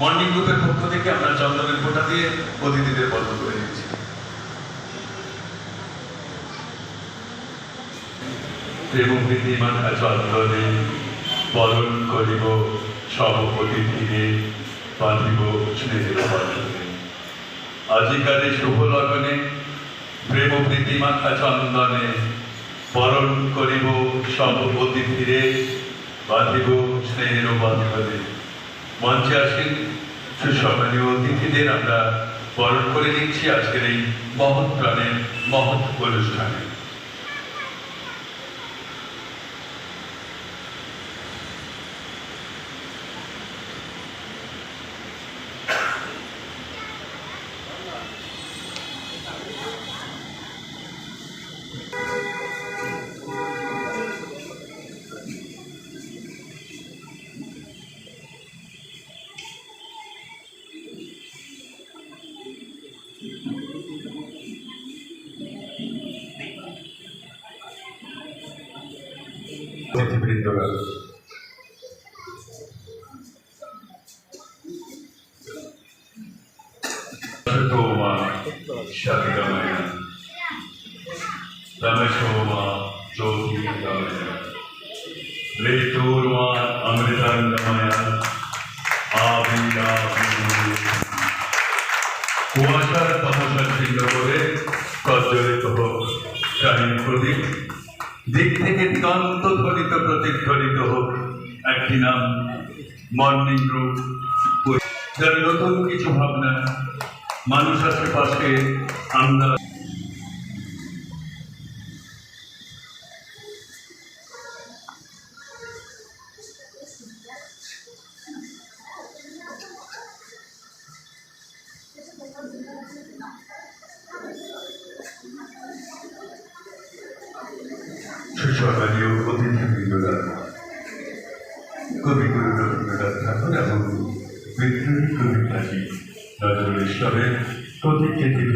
Morning গ্রুপের পক্ষ থেকে আমরা চন্দনের ফোঁটা দিয়ে অতিথিদের বরণ করে প্রীতিমান চন্দনে বরণ করিব, সব অতিথিরে বাঁধিব স্নেহের বন্ধনে শুভ লগনে প্রেম প্রীতি মাথা চন্দনে বরণ করিব, সব অতিথিরে বাঁধিব স্নেহের মঞ্চে আসেন। সুসম্মানীয় অতিথিদের আমরা বরণ করে নিচ্ছি আজকের এই মহৎ প্রাণের মহৎ অনুষ্ঠানে। శబ్దమయ తమసోమా జ్యోతిర్గమయ రేతోర్మా అమృతాంగమయ আবিরাবির কুয়াশার তপস্যা ছিন্ন করে প্রজ্বলিত হোক শাহীন প্রদীপ দিক থেকে দিগন্ত ধ্বনিত প্রতিধ্বনিত হোক একটি নাম মর্নিং গ্রুপ যার নতুন কিছু ভাবনা মানুষ আশেপাশে আমরা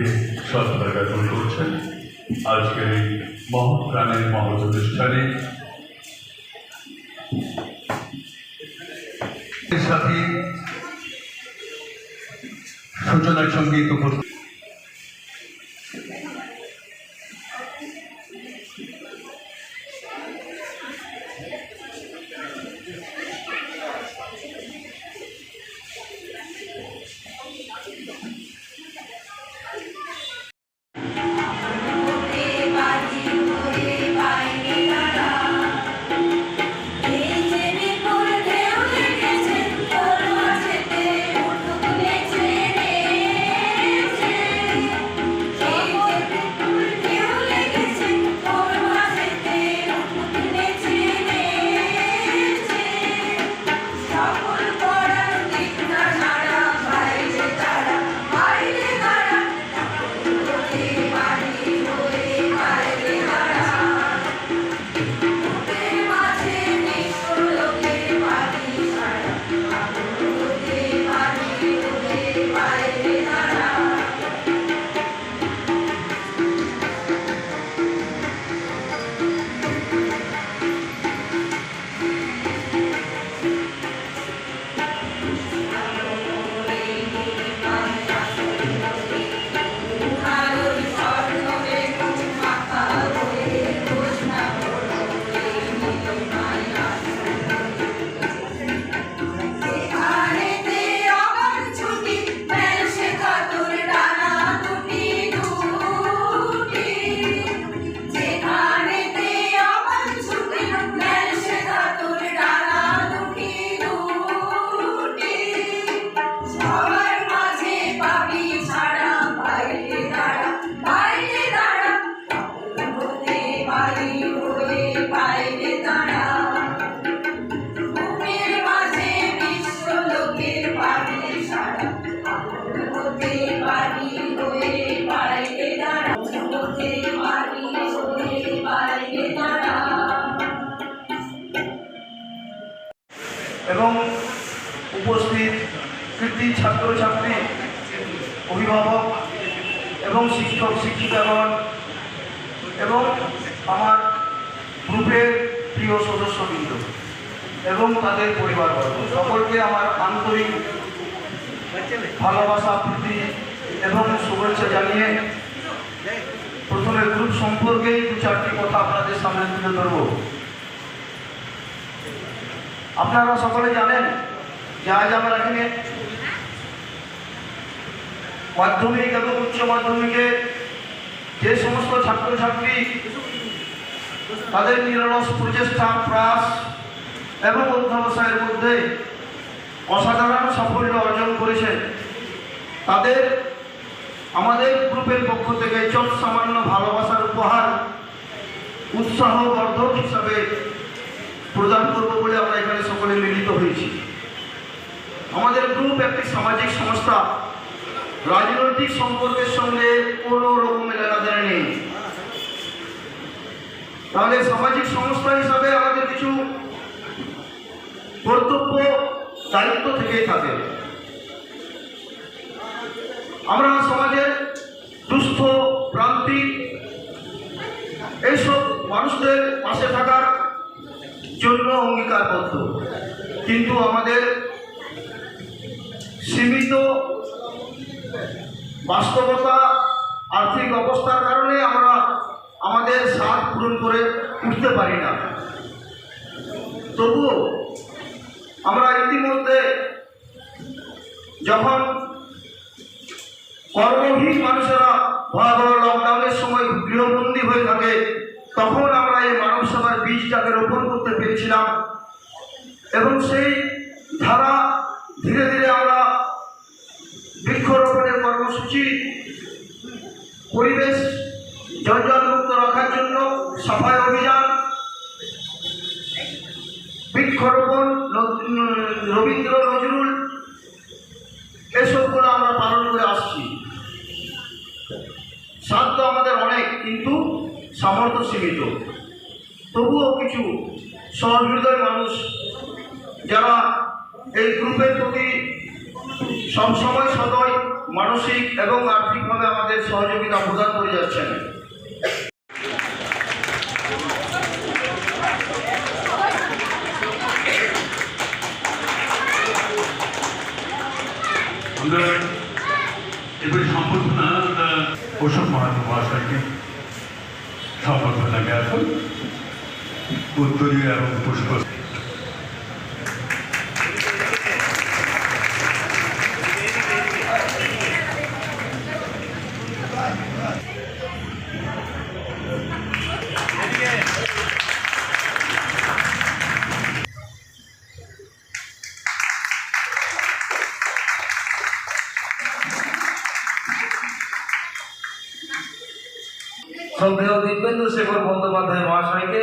প্রতিকৃতিতে শ্রদ্ধা জ্ঞাপন করছেন। আজকের এই মহৎ প্রাণের মহৎ অনুষ্ঠানে সাথে সূচনা সংগীত উপস্থিত এবং উপস্থিত কৃতি ছাত্রছাত্রী, অভিভাবক এবং শিক্ষক শিক্ষিকাগণ এবং আমার গ্রুপের প্রিয় সদস্যবৃন্দ এবং তাদের পরিবারবর্গ। সকলকে আমার আন্তরিক ভালোবাসা, প্রীতি এবং শুভেচ্ছা জানিয়ে প্রথমে গ্রুপ সম্পর্কেই দু চারটি কথা আপনাদের সামনে তুলে ধরব। আপনারা সকলে জানেন যে আজ আমরা এখানে মাধ্যমিক এবং উচ্চ মাধ্যমিকে যে সমস্ত ছাত্রছাত্রী তাদের নিরলস প্রচেষ্টা, প্রয়াস এবং অধ্যবসায়ের মধ্যে অসাধারণ সাফল্য অর্জন করেছেন তাদের আমাদের গ্রুপের পক্ষ থেকে চট সামান্য ভালোবাসার উপহার উৎসাহ বর্ধক হিসাবে প্রদান করব বলে আমরা এখানে সকলে মিলিত হয়েছি। আমাদের গ্রুপ একটি সামাজিক সংস্থা। রাজনৈতিক সম্পর্কের সঙ্গে কোনো রকমের লেনাদেনা নেই। তাহলে সামাজিক সংস্থা হিসাবে আমাদের কিছু কর্তব্য, দায়িত্ব থেকেই থাকে। আমরা সমাজের দুস্থ প্রান্তিক এইসব মানুষদের পাশে থাকার জন্য অঙ্গীকারবদ্ধ কিন্তু আমাদের সীমিত বাস্তবতা, আর্থিক অবস্থার কারণে আমরা আমাদের স্বাদ পূরণ করে উঠতে পারি না। তবুও আমরা ইতিমধ্যে যখন কর্মহীন মানুষেরা ভয়াবহ লকডাউনের সময় গৃহবন্দী হয়ে থাকে, তখন আমরা এই মানব বীজটাকে রোপণ করতে পেরেছিলাম। এবং সেই ধারা ধীরে ধীরে আমরা বৃক্ষরোপণের কর্মসূচি, পরিবেশ জঞ্জালমুক্ত রাখার জন্য সাফাই অভিযান, বৃক্ষরোপণ রবীন্দ্র নজরুল এসবগুলো আমরা পালন করে আসছি। সাধ্য আমাদের অনেক, কিন্তু সামর্থ্য সীমিত। তবুও কিছু সহৃদয় মানুষ যারা এই গ্রুপের প্রতি সবসময় সদয়, মানসিক এবং আর্থিকভাবে আমাদের সহযোগিতা প্রদান করে যাচ্ছেন আমরা এবারে সম্বর্ধনা আমরা অশোক মাহাতো মহাশয়কে সম্বর্ধনা জ্ঞাপন উত্তরীয় এবং পুষ্প। শ্রদ্ধেয় দিব্যেন্দু শেখর বন্দ্যোপাধ্যায় মহাশয়কে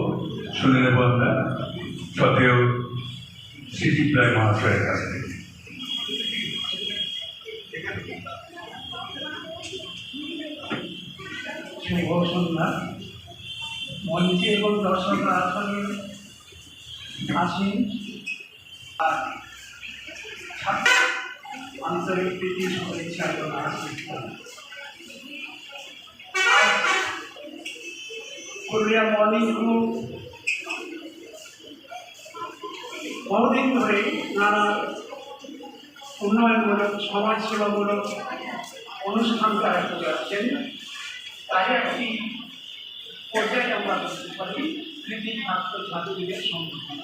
শুনে নেব আমরা সতেও সিটি প্রায় মহাশয়ের কাছ থেকে মঞ্চে এবং দর্শকরা আসনে আসেন। আন্তরিক প্রীতি শুভেচ্ছা এবং মর্নিং গ্রুপ বহুদিন ধরে নানা উন্নয়নমূলক, সমাজসেবামূলক অনুষ্ঠান তারা করে আসছেন। তাই একটি পর্যায়ে আমরা বলতে পারি কৃতি ছাত্র ছাত্রীদের সংগঠন।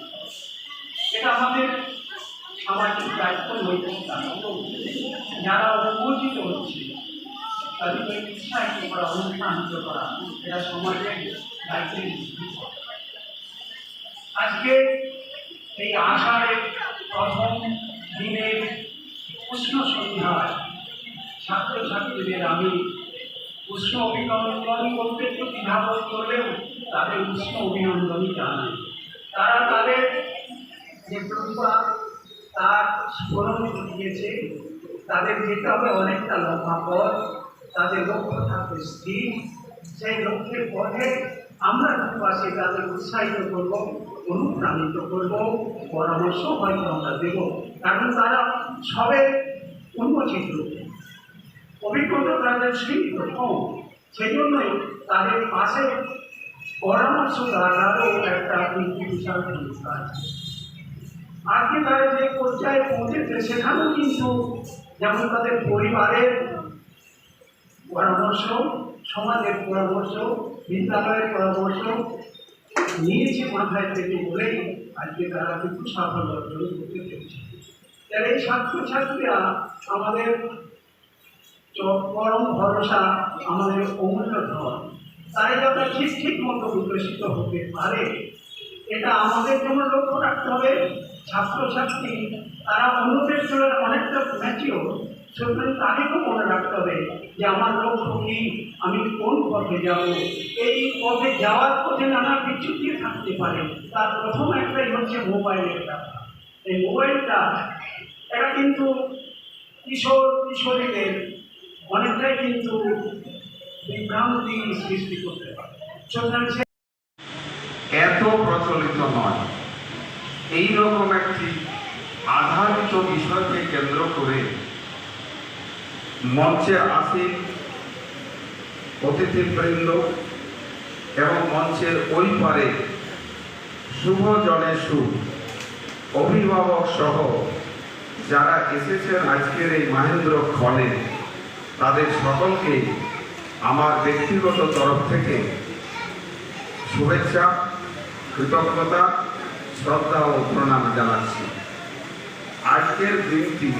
এটা আমাদের সামাজিক দায়িত্ব নৈতিক দায়িত্ব যারা অনুমোদিত হচ্ছে তাদের ইচ্ছায় আমরা অনুপ্রাণিত করা এটা সমাজের দায়িত্বের আজকে এই আষাঢ়ের প্রথম দিনের উষ্ণ সন্ধ্যায় ছাত্রছাত্রীদের আমি উষ্ণ অভিনন্দন করতে একটু দ্বিধাবোধ করলেও তাদের উষ্ণ অভিনন্দনই জানাই। তারা তাদের যে প্রতিভা, তার স্মরণ ঘটিয়েছে, তাদের যেতে হবে অনেকটা লম্বা পথ, তাদের লক্ষ্য থাকবে স্থির। সেই লক্ষ্যের পথে আমরা পাশে তাদের উৎসাহিত করব। অনুপ্রাণিত করব, পরামর্শ হয়তো আমরা দেব। কারণ তারা সবে উন্মোচিত। অভিজ্ঞতা তাদের সীমিত কম সেজন্যই তাদের পাশে পরামর্শ দেওয়ারও একটা বিশাল ভূমিকা আছে আজকে তারা যে পর্যায়ে পৌঁছেছে, সেখানেও কিন্তু যেমন তাদের পরিবারের পরামর্শ, সমাজের পরামর্শ, বিদ্যালয়ের পরামর্শ নিয়েছে মাথায় থেকে বলেই আজকে তারা কিন্তু সাফল্য অর্জন করতে পেরেছে। তাহলে এই ছাত্রছাত্রীরা আমাদের পরম ভরসা, আমাদের অমূল্য ধন তারা যাতে ঠিক ঠিক মতো বিকশিত হতে পারে, এটা আমাদের জন্য লক্ষ্য রাখতে হবে। ছাত্রছাত্রী, তারা অন্যদের তুলনায় অনেকটা ম্যাচিওর। সুতরাং তাদেরকেও মনে রাখতে হবে যে আমার লক্ষ্য কি আমি কোন পথে যাব। এই পথে যাওয়ার পথে নানা বিচ্যুতি থাকতে পারে। তার প্রথম একটাই হচ্ছে মোবাইলের এই মোবাইলটা এটা কিন্তু কিশোর কিশোরীদের অনেকটাই কিন্তু বিভ্রান্তি সৃষ্টি করতে পারে। এত প্রচলিত নয়। এই রকম একটি আধারিত বিষয়কে কেন্দ্র করে মঞ্চে আসীন অতিথিবৃন্দ এবং মঞ্চের ওই পারে শুভ জনে শুভ অভিভাবক সহ যারা এসেছেন আজকের এই মাহেন্দ্র ক্ষণে তাদের সকলকে আমার ব্যক্তিগত তরফ থেকে শুভেচ্ছা, কৃতজ্ঞতা, শ্রদ্ধা ও প্রণাম জানাচ্ছি। আজকের দিনটি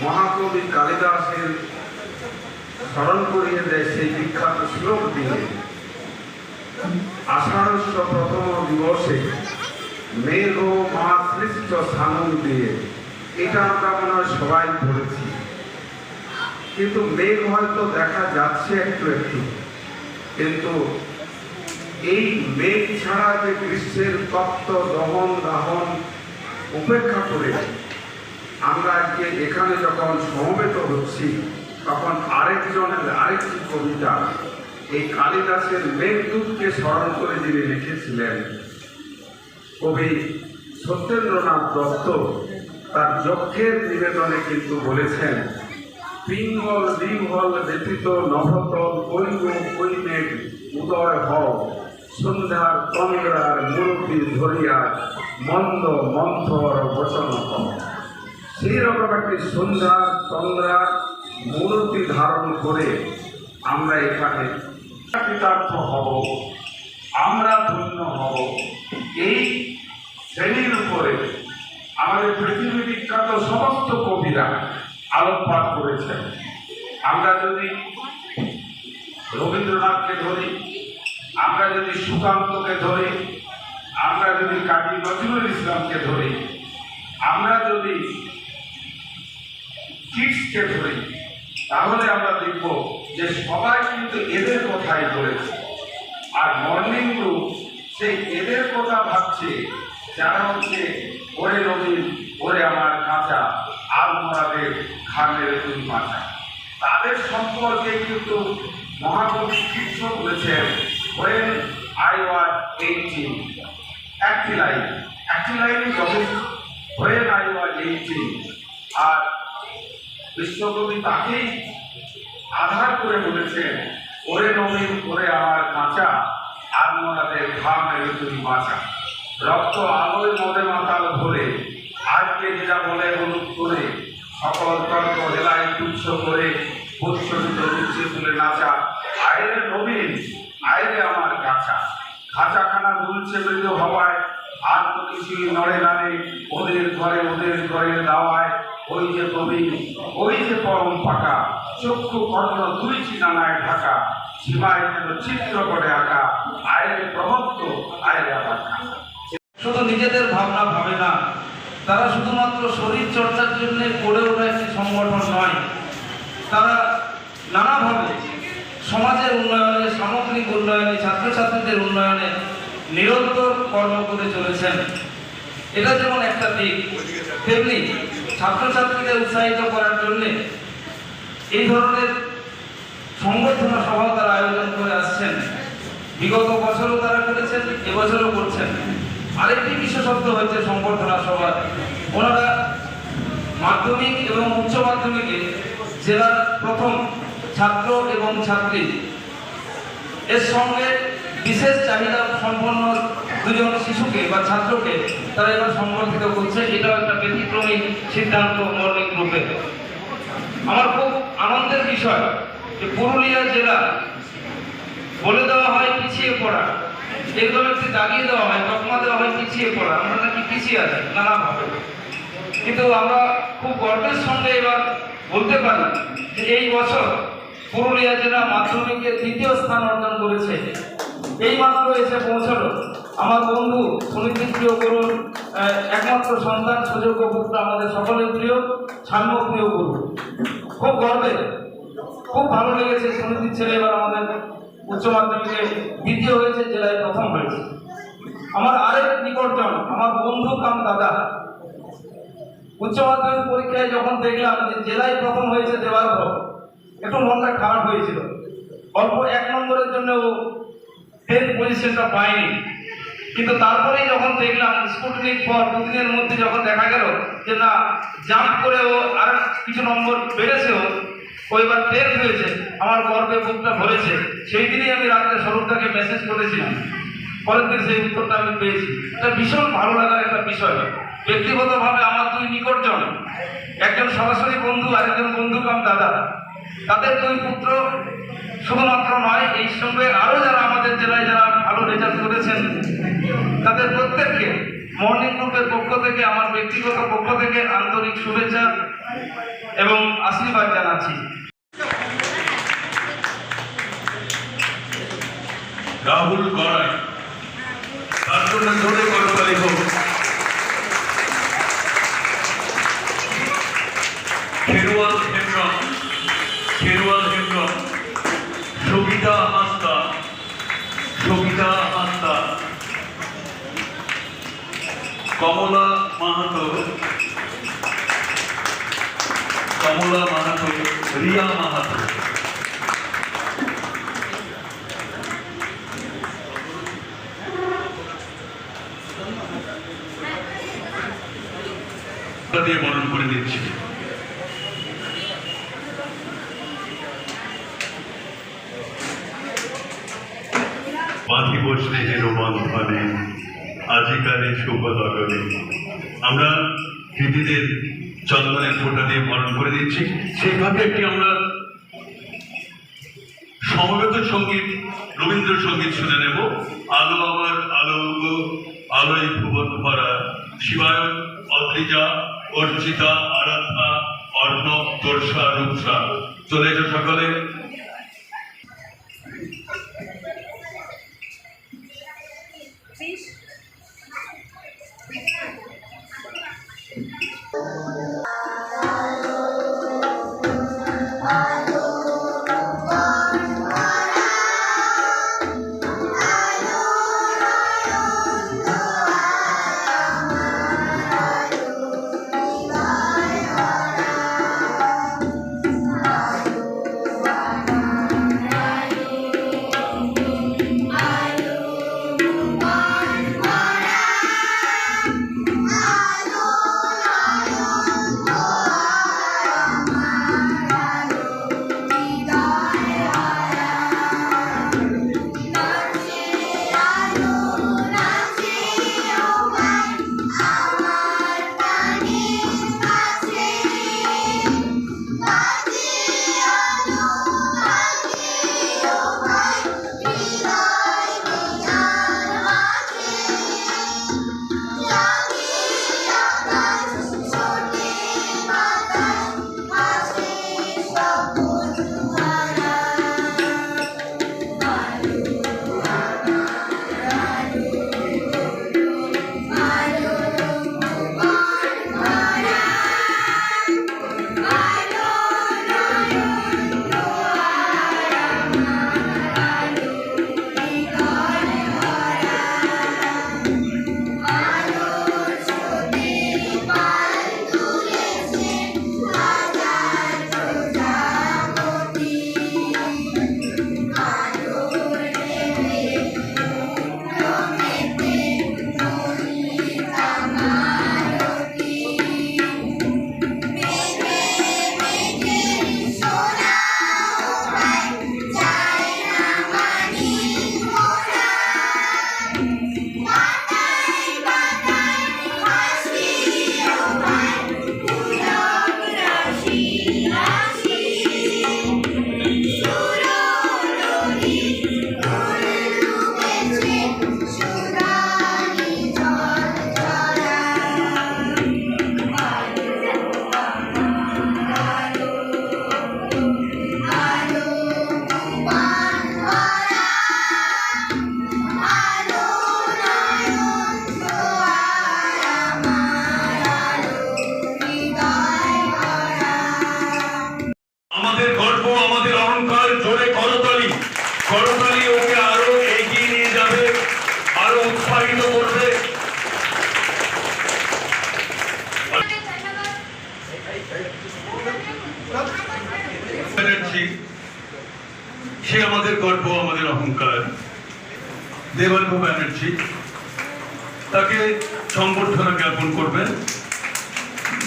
মহাকবি কালিদাসের স্মরণ করিয়ে দেয় সেই বিখ্যাত শ্লোক দিয়ে, আষাঢ়স্য প্রথম দিবসে মেঘ মা সৃষ্ট স্থানন দিয়ে, এটা আমরা মনে হয় সবাই পড়েছি। কিন্তু মেঘ হয়তো দেখা যাচ্ছে একটু একটু, কিন্তু এই মেঘ ছাড়া যে গ্রীষ্মের তপ্ত দহন দাহন উপেক্ষা করে আমরা আজকে এখানে যখন সমবেত হচ্ছি, তখন আরেকজনের আরেকটি কবিতা এই কালিদাসের মেঘদূতকে স্মরণ করে যিনি লিখেছিলেন, কবি সত্যেন্দ্রনাথ দত্ত তার যক্ষের নিবেদনে কিন্তু বলেছেন, পিঙ্গল দ্বিহল ব্যতীত নভতল কৈব কৈমেঘ উদয় হও। সন্ধ্যার তন্দ্রার মূর্তি ধরিয়া মন্দ মন্থর বচন হও সেই রকম একটি সন্ধ্যার তন্দ্রার মূর্তি ধারণ করে আমরা এখানে কৃতার্থ হব, আমরা ধন্য হব। এই শ্রেণির উপরে আমাদের পৃথিবী বিখ্যাত সমস্ত কবিরা আলোকপাত করেছেন। আমরা যদি রবীন্দ্রনাথকে ধরি, আমরা যদি সুকান্তকে ধরি, আমরা যদি কাজী নজরুল ইসলামকে ধরি, আমরা যদি কিডসকে ধরি তাহলে আমরা দেখব যে সবাই কিন্তু এদের কথাই বলেছে। আর মর্নিং গ্রুপ সেই এদের কথা ভাবছে, যারা হচ্ছে, ওরে নবীন, ওরে আমার কাঁচা আর মোরাদের খানের তুই মাথা তাদের সম্পর্কে কিন্তু মহাকবি কৃষ্ণ বলেছেন ওয়েন আই ওয়াজ এইটিন একটি লাইন, একটি লাইনই যথেষ্ট ওয়েন আই ওয়াজ এইটিন আর বিশ্বকবি তাকেই আধার করে বলেছেন, ওরে নবীন, ওরে আমার কাঁচা আর মোনাদের ঘাম এলে তুই বাঁচা। রক্ত আলোয় মদে মাতাল ভরে আজকে যেটা বলে হলুদ করে, সকল তর্ক হেলায় তুচ্ছ করে উৎসবিত উচ্চে তুলে নাচা। আইরে নবীন, আইরে আমার কাঁচা। খাঁচাখানা দুলছে মৃত হওয়ায়, আর তো কিছুই নড়ে নাড়ে ওদের ঘরে ওদের ঘরে দাওয়ায় ওই যে কবি ওই যে পরম পাকা, চক্ষু কর্ণ দুই চিনানায় ঢাকা, সীমায় যেন চিত্র করে আঁকা, আয়ের প্রভক্ত আয়ের কাঁচা। শুধু নিজেদের ভাবনা ভাবে না, তারা শুধুমাত্র শরীর চর্চার জন্য গড়ে ওঠা একটি সংগঠন নয়। তারা নানাভাবে সমাজের উন্নয়নে, সামগ্রিক উন্নয়নে, ছাত্রছাত্রীদের উন্নয়নে নিরন্তর কর্ম করে চলেছেন। এটা যেমন একটা দিক, তেমনি ছাত্রছাত্রীদের উৎসাহিত করার জন্যে এই ধরনের সংবর্ধনা সভা তারা আয়োজন করে আসছেন। বিগত বছরও তারা করেছেন, এবছরও করছেন। আরেকটি বিশেষত্ব হচ্ছে সংবর্ধনা সভা। ওনারা মাধ্যমিক এবং উচ্চ মাধ্যমিকে জেলার প্রথম ছাত্র এবং ছাত্রী। এর সঙ্গে বিশেষ চাহিদা সম্পন্ন দুজন শিশুকে বা ছাত্রকে তারা এবার সংবর্ধিত করছে, এটাও একটা ব্যতিক্রমী সিদ্ধান্ত মর্নিং গ্রুপে। আমার খুব আনন্দের বিষয় যে পুরুলিয়া জেলা বলে দেওয়া হয় পিছিয়ে পড়া। একটি দাগিয়ে দেওয়া হয়, তকমা দেওয়া হয় পিছিয়ে পড়া। আমরা নাকি পিছিয়ে আছি, নানাভাবে। কিন্তু আমরা খুব গর্বের সঙ্গে এবার বলতে পারি যে এই বছর পুরুলিয়া জেলা মাধ্যমিকে তৃতীয় স্থান অর্জন করেছে। এই মাত্র এসে পৌঁছালো। আমার বন্ধু সুনীতি প্রিয় করুন একমাত্র সন্তান সুযোগ্য পুত্র আমাদের সকলের প্রিয় সাম্য প্রিয় গুরু খুব গর্বের খুব ভালো লেগেছে সুনীতির ছেলে এবার আমাদের উচ্চ মাধ্যমিকে দ্বিতীয় হয়েছে, জেলায় প্রথম হয়েছে। আমার আরেক নিকটজন আমার বন্ধু কাম দাদা। উচ্চ মাধ্যমিক পরীক্ষায় যখন দেখলাম যে জেলায় প্রথম হয়েছে দেওয়ার পর, একটু মনটা খারাপ হয়েছিল। অল্প এক নম্বরের জন্য ও টেন্থ পজিশনটা পায়নি। কিন্তু তারপরেই যখন দেখলাম স্কুটনিক পর দুদিনের মধ্যে যখন দেখা গেল যে না, জাম্প করে ও আর কিছু নম্বর বেড়েছে ও ও এবার হয়েছে আমার গর্বে বুকটা ভরেছে। সেই দিনই আমি রাত্রে স্বরূপটাকে মেসেজ করেছিলাম। পরের দিন সেই উত্তরটা আমি পেয়েছি। এটা ভীষণ ভালো লাগার একটা বিষয়। ব্যক্তিগতভাবে আমার দুই নিকটজন, একজন সরাসরি বন্ধু আর একজন বন্ধু কাম দাদা। তাদের দুই পুত্র শুধুমাত্র নয়, এই সঙ্গে আরও যারা আমাদের জেলায় যারা ভালো রেজাল্ট করেছেন তাদের প্রত্যেককে মর্নিং গ্রুপের পক্ষ থেকে, আমার ব্যক্তিগত পক্ষ থেকে আন্তরিক শুভেচ্ছা এবং আশীর্বাদ জানাচ্ছি। রাহুল সবিতা হাসদা, সবিতা হাসদা কমলা মাহাতো। কমলা মাহাতো, রিয়া মাহাতো। দিয়ে বরণ করে দিচ্ছি। বাঁধিব স্নেহের বন্ধনে আজিকালে শুভ লগনে আমরা কৃতিদের চন্দনের ফোঁটা দিয়ে বরণ করে দিচ্ছি। সেইভাবে একটি আমরা সমবেত সংগীত, রবীন্দ্রসঙ্গীত শুনে নেব। আলো আমার আলো আলোয় ভুবন ভরা শিবায়ন অদ্রিজা, অর্চিতা আরাধা অর্ণব তোরসা রূপসা। চলে এসো সকলে।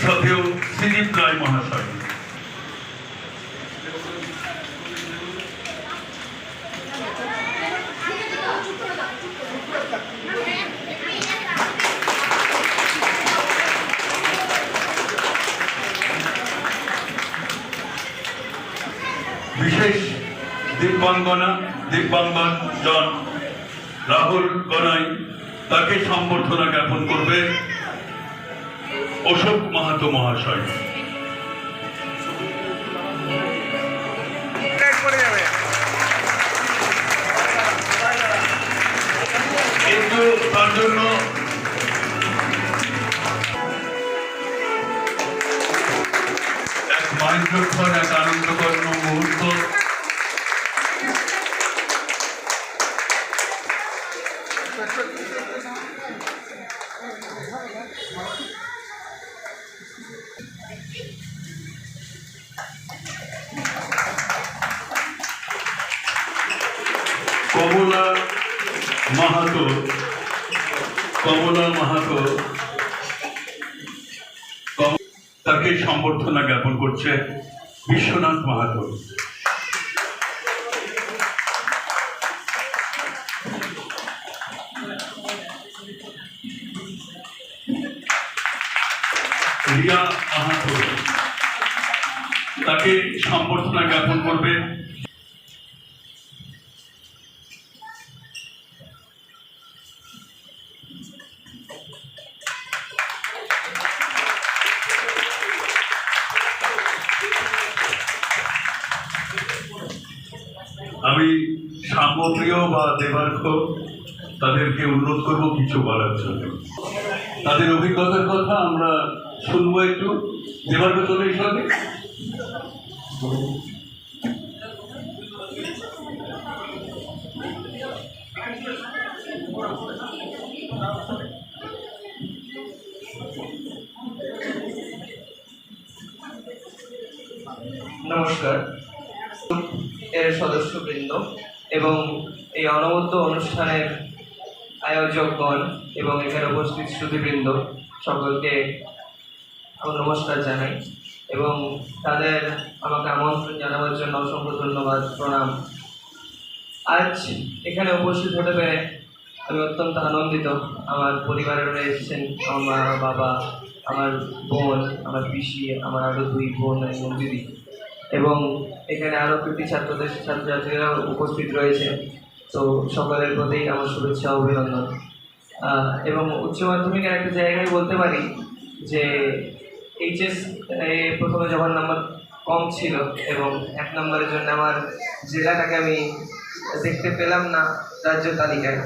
সাথেও সিরিপ রায় মহাশয়। বিশেষ দিব্যাঙ্গনা দিব্যাঙ্গন জন রাহুল গনাই তাকে সম্বর্ধনা জ্ঞাপন করবে। অশোক মাহাতো মহাশয়। কিন্তু তার জন্য এক মাইন্ডক্ষণ এক আনন্দকর মুহূর্ত। জ্ঞাপন আমি সামগ্রীয় বা দেবার্ঘ, তাদেরকে অনুরোধ করব কিছু বলার জন্য। তাদের অভিজ্ঞতার কথা আমরা শুনব একটু। দেবার্ঘ, চলে সঙ্গে অনুষ্ঠানের আয়োজকগণ এবং এখানে উপস্থিত শ্রুতিবৃন্দ সকলকে নমস্কার জানাই এবং তাদের আমাকে আমন্ত্রণ জানাবার জন্য অসংখ্য ধন্যবাদ, প্রণাম। আজ এখানে উপস্থিত হতে পেরে আমি অত্যন্ত আনন্দিত। আমার পরিবারের এসেছেন আমার মা, বাবা, আমার বোন, আমার পিসি, আমার আরও দুই বোন এবং দিদি। এবং এখানে আরও কৃতি ছাত্রদের ছাত্রছাত্রীরা উপস্থিত রয়েছে। তো সকলের প্রতি আমার শুভেচ্ছা, অভিনন্দন। এবং উচ্চ মাধ্যমিকের একটা জায়গায় বলতে পারি যে এইচএস প্রথমে যখন নাম্বার কম ছিল এবং এক নম্বরের জন্য আমার জেলাটাকে আমি দেখতে পেলাম না রাজ্য তালিকায়,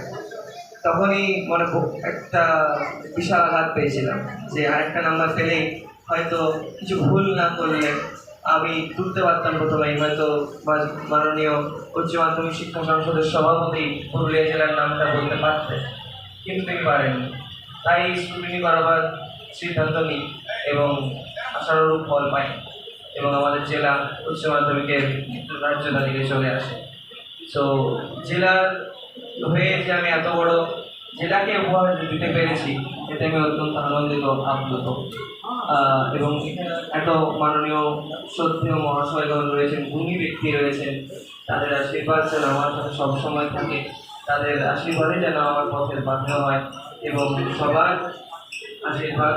তখনই মনে একটা বিশাল আঘাত পেয়েছিলাম যে আরেকটা নাম্বার পেলেই হয়তো কিছু ভুল না করলে আমি তুলতে পারতাম প্রথমেই, হয়তো মাননীয় উচ্চ মাধ্যমিক শিক্ষা সংসদের সভাপতি পুরুলিয়া জেলার নামটা বলতে পারতেন, কিন্তু তিনি পারেননি। তাই স্ক্রুটিনি করাবার সিদ্ধান্ত নিই এবং আশানুরূপ ফল পাই এবং আমাদের জেলা উচ্চ মাধ্যমিকের রাজ্য তালিকায় চলে আসে। সো জেলার হয়ে যে আমি এত বড় জেলাকে উপহার দিতে পেরেছি এতে আমি অত্যন্ত আনন্দিত, আপ্লুত। এবং এত মাননীয় শ্রদ্ধেয় মহাশয়গণ রয়েছেন, গুণী ব্যক্তি রয়েছেন, তাদের আশীর্বাদ যেন আমার সাথে সবসময় থাকে, তাদের আশীর্বাদে যেন আমার পথের বাধ্য হয়, এবং সবার আশীর্বাদ